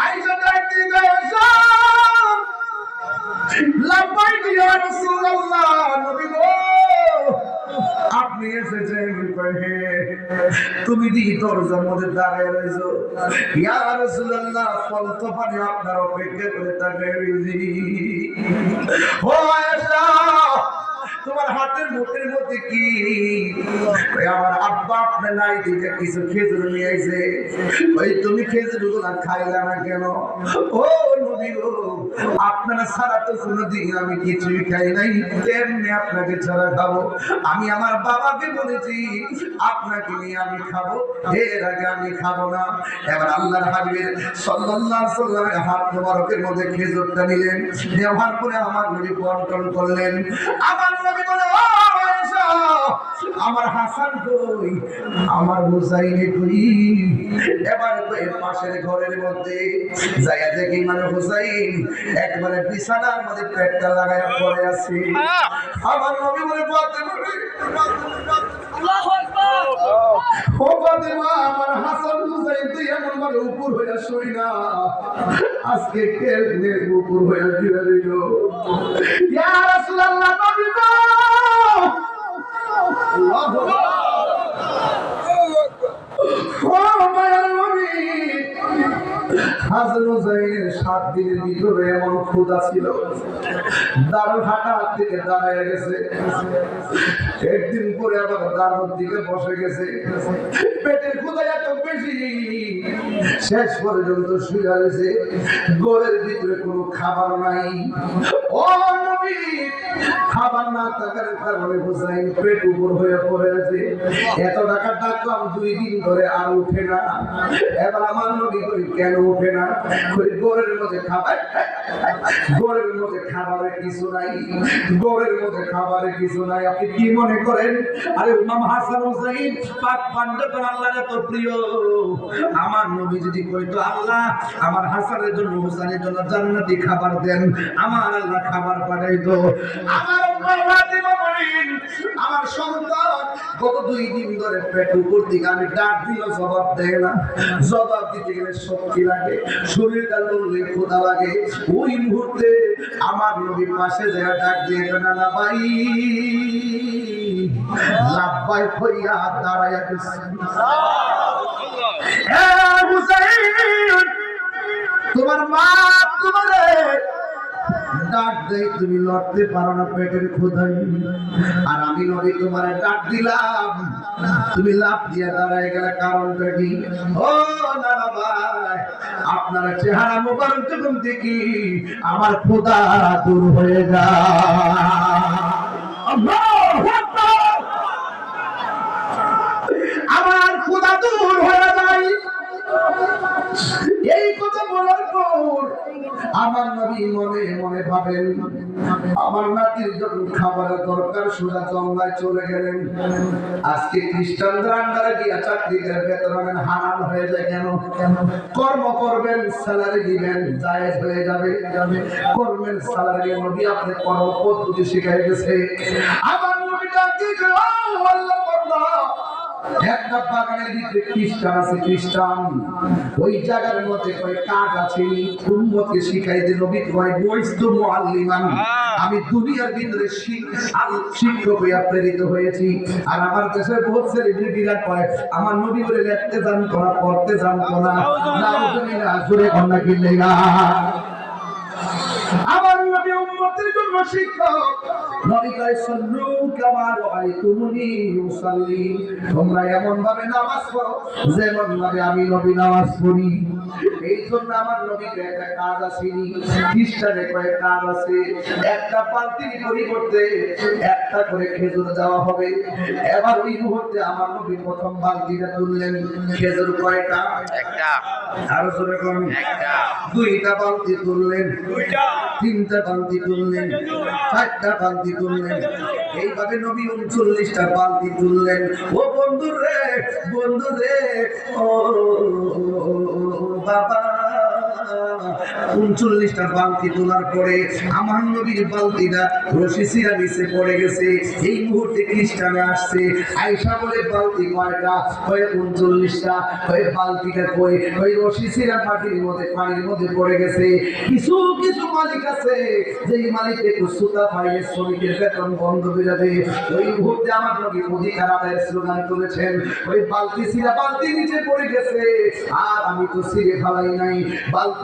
আইসা ডাক দিয়ে গেছে লাব্বাইক ইয়া রাসূলুল্লাহ নবী গো আপনি এসেছেন তুমি দি দরজার মধ্যে দাঁড়িয়ে রয়েছো ইয়া রাসূলুল্লাহ ফল তো পানি আপনার অপেক্ষা করে তাকায় ও আয়েশা! তোমার হাতের মুখের মধ্যে কি? আমার আব্বা আপনার নাই দিকে কিছু খেজুর নিয়ে আইছে। ওই তুমি খেজুরগুলা খাইলা না কেন? ও আপনারা ছাড়া তো কোনোদিন আমি কিছুই খাই নাই। আপনাকে ছাড়া খাব। আমি আমার বাবাকে বলেছি, আপনাকে নিয়ে আমি খাব। এর আগে আমি খাব না। এবার আল্লাহর হাবিবের সাল্লামের হাত মধ্যে খেজুরটা নিলেন। নেওয়ার পরে আমার নবী বন্টন করলেন। আমার নবী বলে ও আয়েশা আমার হাসান কই? আমার হুসাইনে কই? এবার এর পাশের ঘরের মধ্যে জায়গা থেকে মানে হুসাইন একবারে বিছানার মধ্যে পেটটা লাগায় পড়ে আছে। আমার নবী বলে বলতে বলে ও ফাতেমা আমার হাসান হুসাইন তুই এমন ভাবে উপর হইয়া শুই না। আজকে কে নে উপর হইয়া গিয়ে রইল? ইয়া রাসূলুল্লাহ নবী সাত দিনের ভিতরে এমন ক্ষুধা ছিল দাঁড়ায় গেছে। একদিন পরে আবার দারুণ দিকে বসে গেছে। পেটের ক্ষুধা এত বেশি শেষ পর্যন্ত শুয়ে রয়েছে গোলের ভিতরে কোনো খাবার নাই। হুসাইন আমার নবী খাবার কিছু নাই। আপনি কি মনে করেন? আরে ইমাম হাসান এত প্রিয়। আমার নবী যদি কইতো, আল্লাহ, আমার হাসানের জন্য হোসেনের জন্য জান্নাতি খাবার দেন, আমার আল্লাহ খাবার পাঠাইতো আমার আমার সন্তান। গত দুই দিন ধরে পেট উপর দিকে আমি ডাক দিল জবাব দেয় না। জবাব দিতে গেলে শক্তি লাগে লাগে। ওই মুহূর্তে আমার নবীর পাশে ডাক দিয়ে না ভাই লাভবাই হইয়া দাঁড়াইয়া তোমার মা তোমারে ডাক দেই, তুমি লড়তে পারো না পেটের ক্ষুধাই আর আমি নবী তোমার ডাক দিলাম। তুমি লাভ দিয়ে দাঁড়ায় গেলে কারণটা কি? ও নানা ভাই, আপনার চেহারা মোবারক যখন দেখি, আমার ক্ষুধা দূর হয়ে যায়। আমার ক্ষুধা দূর হয়ে যায়। এই আমার নবী মনে মনে ভাবেন আমার নাতির জন্য খাবারের দরকার সোজা জঙ্গলায় চলে গেলেন। আজকে খ্রিস্টানদের আন্ডারে গিয়া চাকরি করে বেতন হারাম হয়ে যায় কেন? কেন কর্ম করবেন স্যালারি দিবেন জায়েজ হয়ে যাবে। যাবে করবেন স্যালারি নবী আপনি কর্ম পদ্ধতি শিখাই গেছে আমার নবী ডাক দিয়ে কয়, "ও আল্লাহ বান্দা, একটা বাগানের ভিতরে খ্রিস্টান আছে খ্রিস্টান। ওই জায়গার মধ্যে কয় কাজ আছে উম্মতকে শিখাই দিল নবী কয় বৈস্ত মুআল্লিমান। আমি দুনিয়ার ভিতরে শিক্ষক হইয়া প্রেরিত হয়েছি। আর আমার দেশের বহুত সেলিব্রিটিরা কয় আমার নবী বলে লিখতে জানতো না পড়তে জানতো না। নাউজুবিল্লাহ জোরে কন্যা কিনলে আমার নবী শিক্ষক নবী কয় সল্লু কামা রাআইতুমুনি উসাল্লি তোমরা এমন ভাবে নামাজ পড়ো যেমন ভাবে আমি নবী নামাজ পড়ি। এই জন্য আমার নবীর একটা কাজ আসেনি খ্রিস্টানের কয়েক কাজ আছে। একটা পান্তির পরিবর্তে একটা করে খেজুর দেওয়া হবে। এবার ওই মুহূর্তে আমার নবী প্রথম বালতিটা তুললেন। খেজুর কয়টা? একটা। আরও জোরে একটা। দুইটা বালতি তুললেন। দুইটা। তিনটা বালতি তুললেন, চারটা বালতি তুললেন, এইভাবে নবী উনচল্লিশটা বালতি তুললেন। ও বন্ধু রে বন্ধু রে ও বাবা। উনচল্লিশটা বালতি তোলার পরে আমার নবীর বালতিটা রশি সিরা নিচে পড়ে গেছে। এই মুহূর্তে খ্রিস্টানে আসছে। আয়সা বলে, বালতি কয়টা? হয়ে উনচল্লিশটা? হয়ে বালতিটা কই? ওই রশি সিরা মাটির মধ্যে, পানির মধ্যে পড়ে গেছে। কিছু কিছু মালিক আছে, যেই মালিক সুতা পাইলে শ্রমিকের বেতন বন্ধ হয়ে যাবে। ওই মুহূর্তে আমার নবী অধিকার আদায়ের স্লোগান তুলেছেন, ওই বালতি সিরা বালতি নিচে পড়ে গেছে, আর আমি তো সিরে ফেলাই নাই। বালতি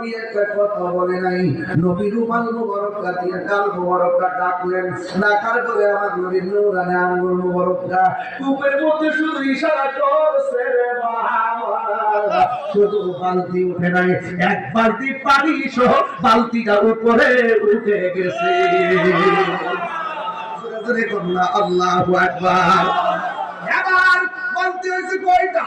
নবী একটা কথা বলে নাই। নবী রুমাল মুবারকটা ডাকলেন। ডাকার পরে আমার নবীর নূরানে আঙ্গুল মুবারকটা। কূপের মধ্যে শুধু ইশারা করছে রে শুধু বালতি উঠে নাই, এক বালতি পানি সহ বালতিটা উপরে উঠে গেছে। আল্লাহু আকবার। এবার বালতি হয়েছে কয়টা?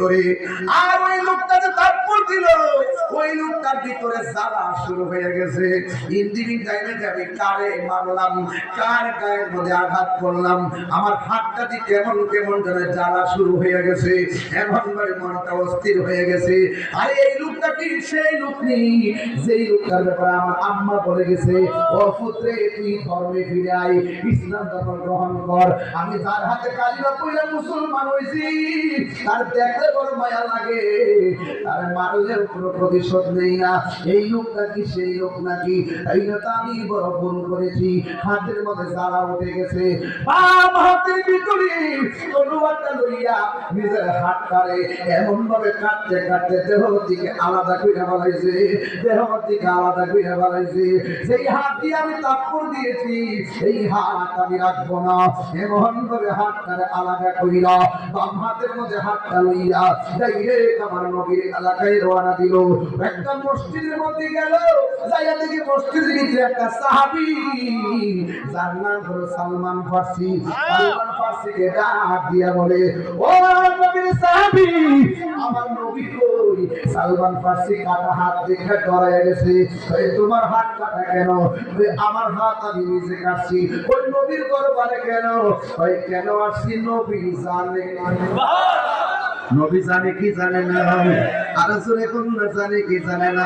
আর ওই লোকটা যে তাৎপর দিল ওই লোকটার ভিতরে জ্বালা শুরু হয়ে গেছে। ইঞ্জিনিয়ারিং টাইমে যাবে, কারে মারলাম, কার গায়ের মধ্যে আঘাত করলাম? আমার হাতটা দিয়ে কেমন কেমন যেন জ্বালা শুরু হয়ে গেছে। এমন মনটা অস্থির হয়ে গেছে। আরে এই লোকটা কি? সেই লোক নেই। যেই লোকটার ব্যাপারে আমার আম্মা বলে গেছে, ও পুত্রে, তুই ধর্মে ফিরে আয়, ইসলাম ধর্ম গ্রহণ কর। আমি যার হাতে কালিমা পড়লে মুসলমান হয়েছি, তার দেখলে বড় মায়া লাগে। তার মারলেও কোনো প্রতিশোধ নেই না। এই লোক নাকি, সেই লোক নাকি। এই না তো আমি বড় ভুল করেছি। হাতের মধ্যে জ্বালা উঠে গেছে। হাতের ভিতরে তলোয়ারটা লইয়া নিজের হাতটারে এমন ভাবে কাটতে কাটতে দেহ আলাদা করে ফেলাইছে দেহ আলাদা করে ফেলাইছে সেই হাত দিয়ে আমি তাপ্পর দিয়েছি, এই হাত আমি রাখব না। এমন ভাবে হাতটারে আলাদা করিলা বাম হাতের মধ্যে হাতটা লইয়া ডাইরেক্ট আমার নবীর এলাকায় রওনা দিল। একটা মসজিদের মধ্যে গেল যাইয়া দেখি মসজিদের ভিতরে একটা সাহাবী। যার নাম হলো সালমান ফার্সি। সালমান ফার্সিকে ডাক দিয়া বলে ও নবীর সাহাবী আমার নবী কই? সালমান ফার্সি কাটা হাত দেখে ডরায় গেছে এই তোমার হাত কাটা কেন আমার হাত আমি নিজে কাটছি। ওই নবীর দরবারে কেন? ওই কেন আসছি? নবী জানে। নবী জানে কি জানে না? আর এখন কোন জানে কি জানে না।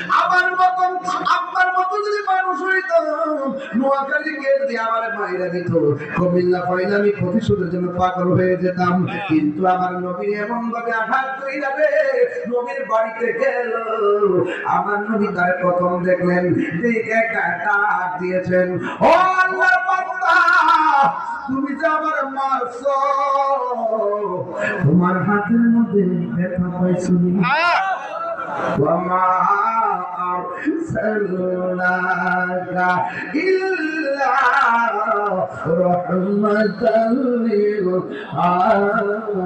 আমার মতন আব্বার মতো যদি মানুষ হইত নোয়াখালী গেট দিয়ে আমার মায়েরা দিত কমিল্লা পাইলে আমি প্রতিশোধের জন্য পাগল হয়ে যেতাম। কিন্তু আমার নবীর এমন ভাবে আঘাত কইরা রে নবীর বাড়িতে গেল। আমার নবী তার প্রথম দেখলেন দিকে কাটা দিয়েছেন ও আল্লাহর বান্দা তুমি যে আমার মারছ তোমার হাতের মধ্যে ব্যথা পাইছো হ্যাঁ। ওয়া মা أرسلناك إلا رحمة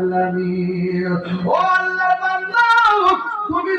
للعالمين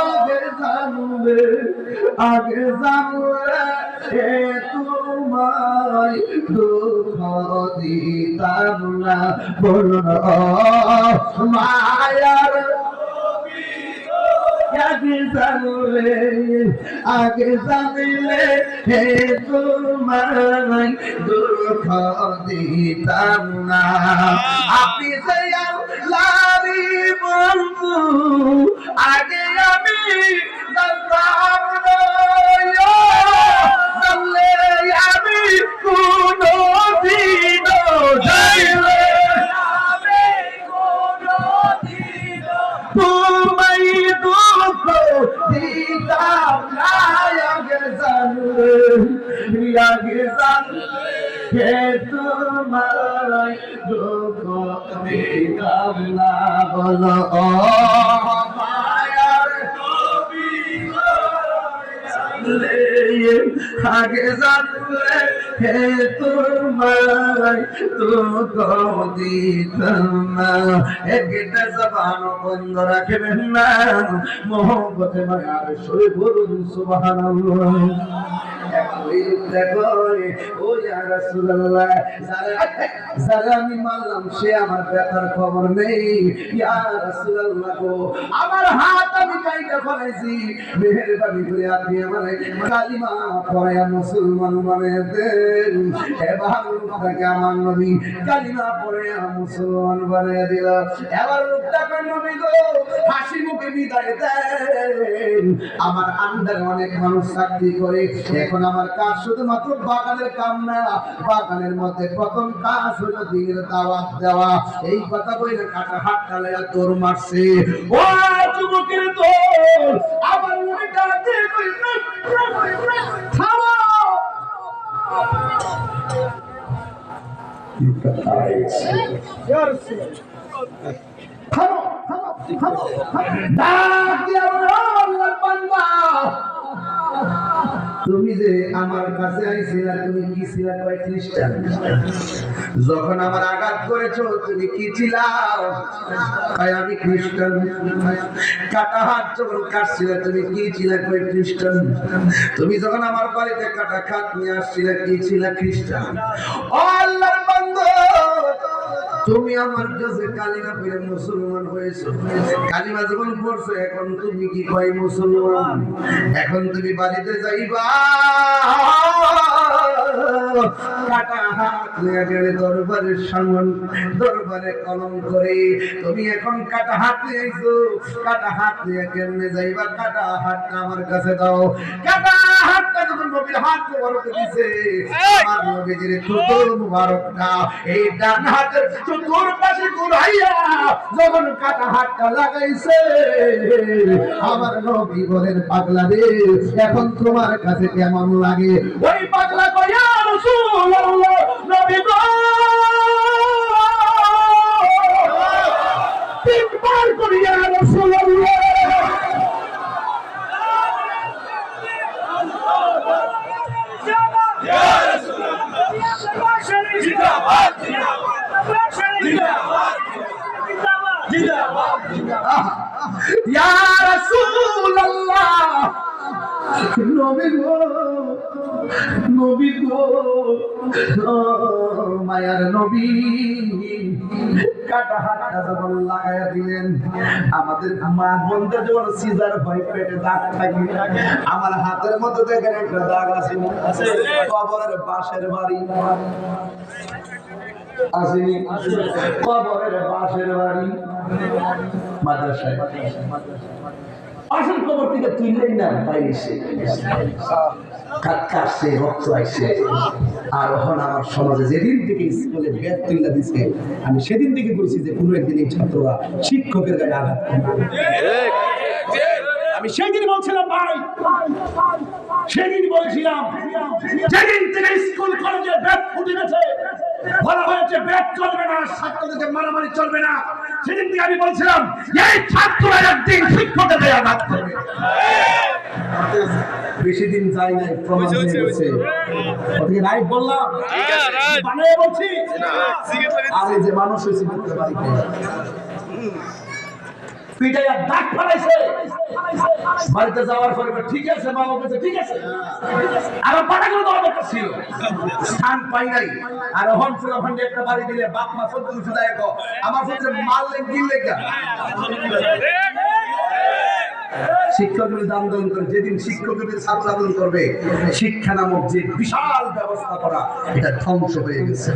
আগে জানবে আগে জানলে এ তোমায় দুঃখ দিতাম না। বলুন মায়ার আগে জানলে আগে জানলে হে তোমায় দুঃখ দিতাম না। আপনি যে লারি বন্ধু আগে আমি জানতাম জানলে আমি কোনো দিন যাইলে তোমায় দুঃখ দিতাম না, আগে জানলে আগে জানলে মায়ার আগে জানলে হে তোমায় দুঃখ দিতাম না একটা জবান বন্ধ রাখবেন না মায়ার সই বলুন আমি মানলাম সে আমার ব্যথার খবর নেই। আমার হাত আমি কাইটা ফেলেছি মেহেরবানি করে আপনি আমার কালিমা পড়ায়া মুসলমান বানিয়ে দেন। এবার আমার হাসি মুখে বিদায় দেন। আমার আন্ডারে অনেক মানুষ চাকরি করে, এখন আমার কাজ শুধুমাত্র বাগানের কাম না বাগানের মধ্যে প্রথম কাজ হলো দিনের দাওয়াত দেওয়া। এই কথা বলে কাটা হাত টালে তোর মারছে। ও যুবকের তোর মনে ডাকে কই থামো থামো থামো থামো ডাক দিয়ে তুমি যে আমার কাছে আইছিলা, তুমি কি ছিলা কয় খ্রিস্টান? যখন আমার আঘাত করেছ, তুমি কি ছিলাও কয়, আমি খ্রিস্টান। কাটা হাত যখন কাটছিলা, তুমি কি ছিলা কয় খ্রিস্টান? তুমি যখন আমার বাড়িতে কাটা খাত নিয়ে আসছিলে, কি ছিলা খ্রিস্টান? বান্দা তুমি আমার কাছে কালিমা পড়ে মুসলমান হয়েছো। কালিমা যখন পড়ছো, এখন তুমি কি কয় মুসলমান? এখন তুমি বাড়িতে যাইবা। কলম করে তুমি এখন কাটা হাত নিয়ে আইছো। কাটা হাত নিয়ে কেমনে যাইবা? কাটা হাতটা আমার কাছে দাও। কাটা হাতটা যখন নবীর হাত মুবারক দিছে আমার নবীজির চতুর মুবারকটা এই ডান হাতের চতুর পাশে ঘুরাইয়া যখন কাটা হাতটা লাগাইছে আমার নবী বলেন পাগলা রে এখন তোমার কাছে কেমন লাগে? ওই পাগলা কইয়া রাসূলুল্লাহ নবী গো! তিনবার করিয়া রাসূলুল্লাহ কাটা হাতটা যখন লাগাইয়া দিলেন আমাদের মা বোনদের যখন সিজার হয় পেটে দাগ থাকে। আমার হাতের মধ্যে দেখেন একটা দাগ আছে। কবরের পাশের বাড়ি। আসেনি কবরের পাশের বাড়ি। মাদ্রাসায়। আসল কবর থেকে তুললেন না পাইছে কাটছে রক্ত আইছে আর এখন আমার সমাজে যেদিন থেকে স্কুলে ব্যাগ তুলে দিছে, আমি সেদিন থেকে বলছি যে কোনো একদিন এই ছাত্ররা শিক্ষকের গায়ে আঘাত আমি সেদিন বলছিলাম, ভাই, সেদিন বলেছিলাম, যেদিন থেকে স্কুল, কলেজে ব্যাগ ফুটে গেছে, বলা হয়েছে ব্যাগ চলবে না ছাত্রদেরকে মারামারি চলবে না। সেদিন থেকে আমি বলছিলাম, এই ছাত্ররা একদিন শিক্ষকের গায়ে আঘাত করবে। বেশি দিন যায় নাই প্রমাণ হয়ে গেছে ওদিকে রাইট বললাম। বানায় বলছি। আর যে মানুষ হয়েছে পিটাইয়া দাগ বাড়িতে যাওয়ার পরে ঠিক আছে বলছে ঠিক আছে। আর পাটা করে দেওয়া দরকার ছিল। স্থান পাই নাই। আর হন ফুলা ফান্ডে একটা বাড়ি দিলে বাপ মা সত্য কিছু দেয়। আমার ক্ষেত্রে মারলেন কিনলে কেন শিক্ষক দান আন্দোলন করে, যেদিন শিক্ষকের ছাত্র আন্দোলন করবে, শিক্ষা নামক যে বিশাল ব্যবস্থা করা, এটা ধ্বংস হয়ে গেছে।